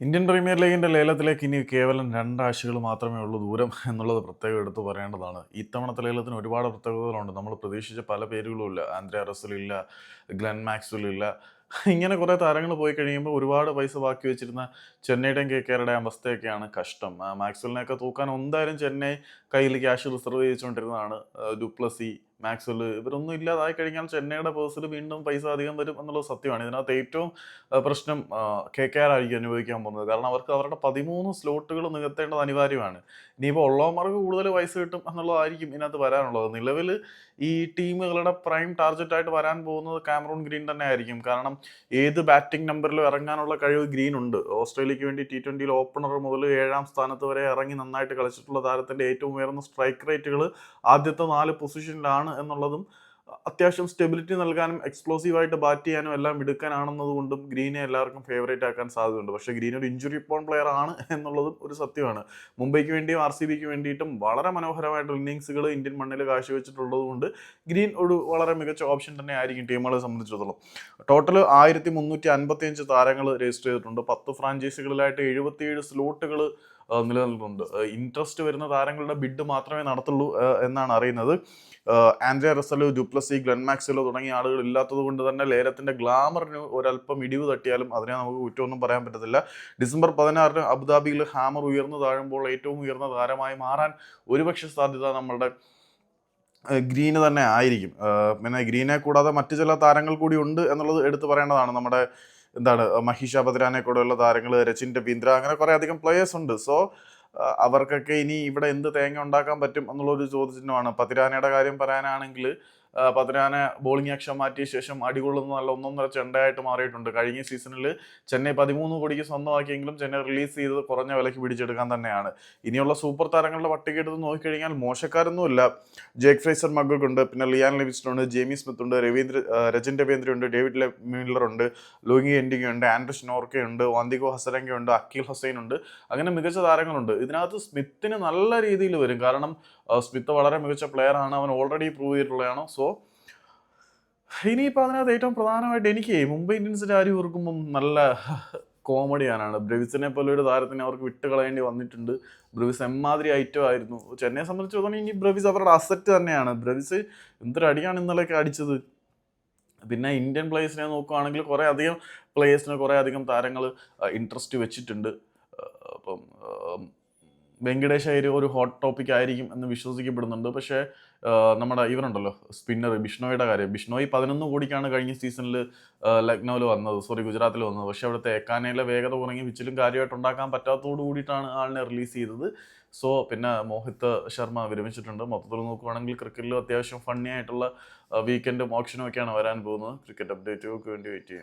Indian premier ലീഗിന്റെ ലേലത്തിലേക്ക് ഇനി കേവലം രണ്ടാഴ്ചകൾ മാത്രമേ ഉള്ളൂ ദൂരം എന്നുള്ളത് പ്രത്യേകം എടുത്തു പറയേണ്ടതാണ്. ഇത്തവണത്തെ ലേലത്തിന് ഒരുപാട് പ്രത്യേകതകളുണ്ട്. നമ്മൾ പ്രതീക്ഷിച്ച പല പേരുകളും ഇല്ല. ആൻഡ്രിയ റസലില്ല ഗ്ലെൻ മാക്സ്വൽ ഇല്ല ഇങ്ങനെ കുറേ താരങ്ങൾ പോയി കഴിയുമ്പോൾ ഒരുപാട് പൈസ ബാക്കി വെച്ചിരുന്ന ചെന്നൈയുടെയും കെ കെയറുടെ അവസ്ഥയൊക്കെയാണ് കഷ്ടം. മാക്സ്വലിനെയൊക്കെ തൂക്കാൻ എന്തായാലും ചെന്നൈ കയ്യിൽ ക്യാഷ് റിസർവ് ചെയ്തുകൊണ്ടിരുന്നതാണ്. ഡുപ്ലസി മാക്സ്വൽ ഇവരൊന്നും ഇല്ലാതായി കഴിഞ്ഞാൽ ചെന്നൈയുടെ പേഴ്സിൽ വീണ്ടും പൈസ അധികം വരും എന്നുള്ളത് സത്യമാണ്. ഇതിനകത്ത് ഏറ്റവും പ്രശ്നം കെ കെ ആർ ആയിരിക്കും അനുഭവിക്കാൻ പോകുന്നത്. കാരണം അവർക്ക് അവരുടെ പതിമൂന്ന് സ്ലോട്ടുകൾ നികത്തേണ്ടത് അനിവാര്യമാണ്. ഇനിയിപ്പോൾ ഉള്ളവന്മാർക്ക് കൂടുതൽ പൈസ കിട്ടും എന്നുള്ളതായിരിക്കും ഇതിനകത്ത് വരാനുള്ളത്. നിലവിൽ ഈ ടീമുകളുടെ പ്രൈം ടാർഗറ്റ് ആയിട്ട് വരാൻ പോകുന്നത് കാമറൂൺ ഗ്രീൻ തന്നെ ആയിരിക്കും കാരണം ഏത് ബാറ്റിംഗ് നമ്പറിലും ഇറങ്ങാനുള്ള കഴിവ് ഗ്രീൻ ഉണ്ട്. ഓസ്ട്രേലിയക്ക് വേണ്ടി ടി ട്വന്റിയിൽ ഓപ്പണർ മുതൽ ഏഴാം സ്ഥാനത്ത് വരെ ഇറങ്ങി നന്നായിട്ട് കളിച്ചിട്ടുള്ള താരത്തിന്റെ ഏറ്റവും ഉയർന്ന സ്ട്രൈക്ക് റേറ്റുകൾ ആദ്യത്തെ നാല് പൊസിഷനിലാണ് എന്നുള്ളതും അത്യാവശ്യം സ്റ്റെബിലിറ്റി നൽകാനും എക്സ്പ്ലോസീവായിട്ട് ബാറ്റ് ചെയ്യാനും എല്ലാം മിടുക്കനാണെന്നതുകൊണ്ടും ഗ്രീനെ എല്ലാവർക്കും ഫേവറേറ്റ് ആക്കാൻ സാധ്യതയുണ്ട്. പക്ഷേ ഗ്രീൻ ഒരു ഇഞ്ചുറി പോൺ പ്ലെയർ ആണ് എന്നുള്ളതും ഒരു സത്യമാണ്. മുംബൈക്ക് വേണ്ടിയും ആർ സി ബിക്ക് വേണ്ടിയിട്ടും വളരെ മനോഹരമായിട്ടുള്ള ഇന്നിങ്സുകൾ ഇന്ത്യൻ മണ്ണിൽ കാഴ്ചവെച്ചിട്ടുള്ളത് കൊണ്ട് ഗ്രീൻ ഒരു വളരെ മികച്ച ഓപ്ഷൻ തന്നെ ആയിരിക്കും ടീമുകളെ സംബന്ധിച്ചിടത്തോളം. ടോട്ടൽ ആയിരത്തി മുന്നൂറ്റി താരങ്ങൾ രജിസ്റ്റർ ചെയ്തിട്ടുണ്ട്. പത്ത് ഫ്രാഞ്ചൈസികളിലായിട്ട് എഴുപത്തിയേഴ് സ്ലോട്ടുകൾ നിലനിൽക്കുന്നുണ്ട് ഇൻട്രസ്റ്റ് വരുന്ന താരങ്ങളുടെ ബിഡ് മാത്രമേ നടത്തുള്ളൂ എന്നാണ് അറിയുന്നത്. ആൻഡ്രിയ റസലോ ഡുപ്ലസി ഗ്ലെൻ മാക്സലോ തുടങ്ങിയ ആളുകൾ ഇല്ലാത്തത് കൊണ്ട് തന്നെ ലേലത്തിന്റെ ഗ്ലാമറിന് ഒരല്പം ഇടിവ് തട്ടിയാലും അതിനെ നമുക്ക് കുറ്റമൊന്നും പറയാൻ പറ്റത്തില്ല. ഡിസംബർ പതിനാറിന് അബുദാബിയിൽ ഹാമർ ഉയർന്നു താഴുമ്പോൾ ഏറ്റവും ഉയർന്ന താരമായി മാറാൻ ഒരുപക്ഷെ സാധ്യത നമ്മളുടെ ഗ്രീന് തന്നെ ആയിരിക്കും. പിന്നെ ഗ്രീനെ കൂടാതെ മറ്റു ചില താരങ്ങൾ കൂടി ഉണ്ട് എന്നുള്ളത് എടുത്തു പറയേണ്ടതാണ്. നമ്മുടെ എന്താണ് മഹീഷ ബദ്രാനെ കൂടെയുള്ള താരങ്ങൾ രച്ചിൻ രവീന്ദ്ര അങ്ങനെ കുറേ അധികം പ്ലേയേഴ്സ് ഉണ്ട്. സോ അവർക്കൊക്കെ ഇനി ഇവിടെ എന്ത് തേങ്ങ ഉണ്ടാക്കാൻ പറ്റും എന്നുള്ളൊരു ചോദ്യചിഹ്നമാണ്. പതിരാനയുടെ കാര്യം പറയാനാണെങ്കിൽ ആ, പതിരാന ബോളിംഗ് ആക്ഷൻ മാറ്റിയ ശേഷം അടികൊള്ളുന്ന നല്ല ഒന്നൊന്നര ചെണ്ടയായിട്ട് മാറിയിട്ടുണ്ട്. കഴിഞ്ഞ സീസണിൽ ചെന്നൈ പതിമൂന്ന് കോടിക്ക് സ്വന്തമാക്കിയെങ്കിലും ചെന്നൈ റിലീസ് ചെയ്തത് കുറഞ്ഞ വിലയ്ക്ക് പിടിച്ചെടുക്കാൻ തന്നെയാണ്. ഇനിയുള്ള സൂപ്പർ താരങ്ങളുടെ പട്ടിക എടുത്ത് നോക്കിക്കഴിഞ്ഞാൽ മോശക്കാരൊന്നുമില്ല. ജേക്ക് ഫ്രൈസർ മഗ്ഗുക്ക് ഉണ്ട് പിന്നെ ലിയാൻ ലിവിസ്റ്റൺ ഉണ്ട് ജെയിമി സ്മിത്ത് ഉണ്ട് രവീന്ദ്ര രജൻ രവീന്ദ്ര ഉണ്ട് ഡേവിഡ് മില്ലർ ഉണ്ട് ലൂങ്ങി എൻഡിങ് ഉണ്ട് ആൻഡ്രസ് നോർക്കെ ഉണ്ട് വാന്തികോ ഹസരങ്ക ഉണ്ട് അക്കീൽ ഹുസൈൻ ഉണ്ട് അങ്ങനെ മികച്ച താരങ്ങളുണ്ട്. ഇതിനകത്ത് സ്മിത്തിന് നല്ല രീതിയിൽ വരും. കാരണം സ്മിത്ത് വളരെ മികച്ച പ്ലെയർ ആണ്. അവൻ ഓൾറെഡി പ്രൂവ് ചെയ്തിട്ടുള്ളതാണ്. സോ ഇനിയിപ്പോൾ അതിനകത്ത് ഏറ്റവും പ്രധാനമായിട്ട് എനിക്ക് മുംബൈ ഇന്ത്യൻസിന്റെ കാര്യം ഓർക്കുമ്പം നല്ല കോമഡിയാനാണ്. ബ്രവിസിനെ പോലെ ഒരു താരത്തിന് അവർക്ക് വിട്ട് കളയേണ്ടി വന്നിട്ടുണ്ട്. ബ്രവിസ് എമ്മാതിരി ഐറ്റം ആയിരുന്നു. ചെന്നൈയെ സംബന്ധിച്ചിടത്തോളം ഇനി ബ്രവിസ് അവരുടെ അസറ്റ് തന്നെയാണ്. ബ്രവിസ് എന്തൊരു അടിയാണ് ഇന്നലെയൊക്കെ അടിച്ചത്. പിന്നെ ഇന്ത്യൻ പ്ലേയേഴ്സിനെ നോക്കുകയാണെങ്കിൽ കുറേ അധികം പ്ലേയേഴ്സിന് കുറേ അധികം താരങ്ങൾ ഇൻട്രസ്റ്റ് വെച്ചിട്ടുണ്ട്. അപ്പം വെങ്കടേഷ് അയ്യർ ഒരു ഹോട്ട് ടോപ്പിക് ആയിരിക്കും എന്ന് വിശ്വസിക്കപ്പെടുന്നുണ്ട്. പക്ഷേ നമ്മുടെ ഇവരുണ്ടല്ലോ സ്പിന്നർ ബിഷ്ണോയുടെ കാര്യം. ബിഷ്ണോയി പതിനൊന്ന് കോടിക്കാണ് കഴിഞ്ഞ സീസണിൽ ലക്നൗവിൽ വന്നത് സോറി ഗുജറാത്തിൽ വന്നത്. പക്ഷേ അവിടുത്തെ എക്കാനയിലെ വേഗത കുറങ്ങി വിച്ചിലും കാര്യമായിട്ട് ഉണ്ടാക്കാൻ പറ്റാത്തതോട് കൂടിയിട്ടാണ് ആളിനെ റിലീസ് ചെയ്തത്. സോ പിന്നെ മോഹിത് ശർമ്മ വിരമിച്ചിട്ടുണ്ട്. മൊത്തത്തിൽ നോക്കുവാണെങ്കിൽ ക്രിക്കറ്റിൽ അത്യാവശ്യം ഫണ്ണി ആയിട്ടുള്ള വീക്കെൻഡും ഓപ്ഷനും ഒക്കെയാണ് വരാൻ പോകുന്നത്. ക്രിക്കറ്റ് അപ്ഡേറ്റുകൾക്ക് വേണ്ടി വെയിറ്റ് ചെയ്യാം.